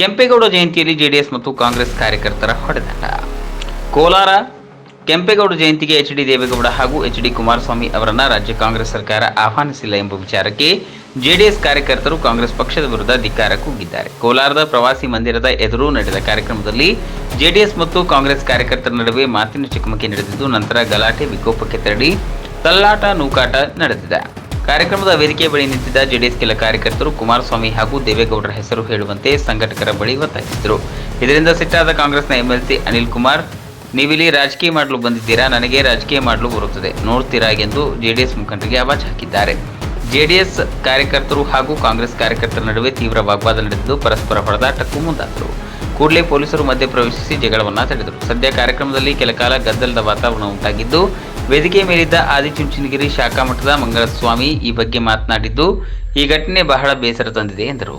Kempegowda ಜಯಂತಿಯಲ್ಲಿ JDS ಮತ್ತು ಕಾಂಗ್ರೆಸ್ ಕಾರ್ಯಕರ್ತರ ಹೊಡೆದಾಟ. ಕೋಲಾರ, ಕೆಂಪೇಗೌಡ ಜಯಂತಿಗೆ ಎಚ್ ಡಿ ದೇವೇಗೌಡ ಹಾಗೂ ಎಚ್ ಡಿ ಕುಮಾರಸ್ವಾಮಿ ಅವರನ್ನು ರಾಜ್ಯ ಕಾಂಗ್ರೆಸ್ ಸರ್ಕಾರ ಆಹ್ವಾನಿಸಿಲ್ಲ ಎಂಬ ವಿಚಾರಕ್ಕೆ ಜೆಡಿಎಸ್ ಕಾರ್ಯಕರ್ತರು ಕಾಂಗ್ರೆಸ್ ಪಕ್ಷದ ವಿರುದ್ಧ ಧಿಕ್ಕಾರ ಕೂಗಿದ್ದಾರೆ. ಕೋಲಾರದ ಪ್ರವಾಸಿ ಮಂದಿರದ ಎದುರು ನಡೆದ ಕಾರ್ಯಕ್ರಮದಲ್ಲಿ ಜೆಡಿಎಸ್ ಮತ್ತು ಕಾಂಗ್ರೆಸ್ ಕಾರ್ಯಕರ್ತರ ನಡುವೆ ಮಾತಿನ ಚಕಮಕಿ ನಡೆದಿದ್ದು, ನಂತರ ಗಲಾಟೆ ವಿಕೋಪಕ್ಕೆ ತೆರಳಿ ತಲ್ಲಾಟ ನೂಕಾಟ ನಡೆದಿದೆ. ಕಾರ್ಯಕ್ರಮದ ವೇದಿಕೆ ಬಳಿ ನಿಂತಿದ್ದ ಜೆಡಿಎಸ್ ಕೆಲ ಕಾರ್ಯಕರ್ತರು ಕುಮಾರಸ್ವಾಮಿ ಹಾಗೂ ದೇವೇಗೌಡರ ಹೆಸರು ಹೇಳುವಂತೆ ಸಂಘಟಕರ ಬಳಿ ಒತ್ತಾಯಿಸಿದರು. ಇದರಿಂದ ಸಿಟ್ಟಾದ ಕಾಂಗ್ರೆಸ್ನ ಎಂಎಲ್ಸಿ ಅನಿಲ್ ಕುಮಾರ್, ನೀವಿಲ್ಲಿ ರಾಜಕೀಯ ಮಾಡಲು ಬಂದಿದ್ದೀರಾ? ನನಗೆ ರಾಜಕೀಯ ಮಾಡಲು ಬರುತ್ತದೆ. ನೋಡ್ತೀರಾ? ಎಂದು ಜೆಡಿಎಸ್ ಮುಖಂಡರಿಗೆ ಅವಾಜ್ ಹಾಕಿದ್ದಾರೆ. ಜೆಡಿಎಸ್ ಕಾರ್ಯಕರ್ತರು ಹಾಗೂ ಕಾಂಗ್ರೆಸ್ ಕಾರ್ಯಕರ್ತರ ನಡುವೆ ತೀವ್ರ ವಾಗ್ವಾದ ನಡೆದಿದ್ದು ಪರಸ್ಪರ ಹೊಡೆದಾಟಕ್ಕೂ ಮುಂದಾದರು. ಕೂಡಲೇ ಪೊಲೀಸರು ಮಧ್ಯಪ್ರವೇಶಿಸಿ ಪ್ರವೇಶಿಸಿ ಜಗಳವನ್ನ ತಡೆದರು. ಸದ್ಯ ಕಾರ್ಯಕ್ರಮದಲ್ಲಿ ಕೆಲಕಾಲ ಗದ್ದಲದ ವಾತಾವರಣ ಉಂಟಾಗಿದ್ದು ವೇದಿಕೆ ಮೇಲಿದ್ದ ಆದಿಚುಂಚನಗಿರಿ ಶಾಖಾ ಮಠದ ಮಂಗಳಸ್ವಾಮಿ ಈ ಬಗ್ಗೆ ಮಾತನಾಡಿದ್ದು, ಈ ಘಟನೆ ಬಹಳ ಬೇಸರ ತಂದಿದೆ ಎಂದರು.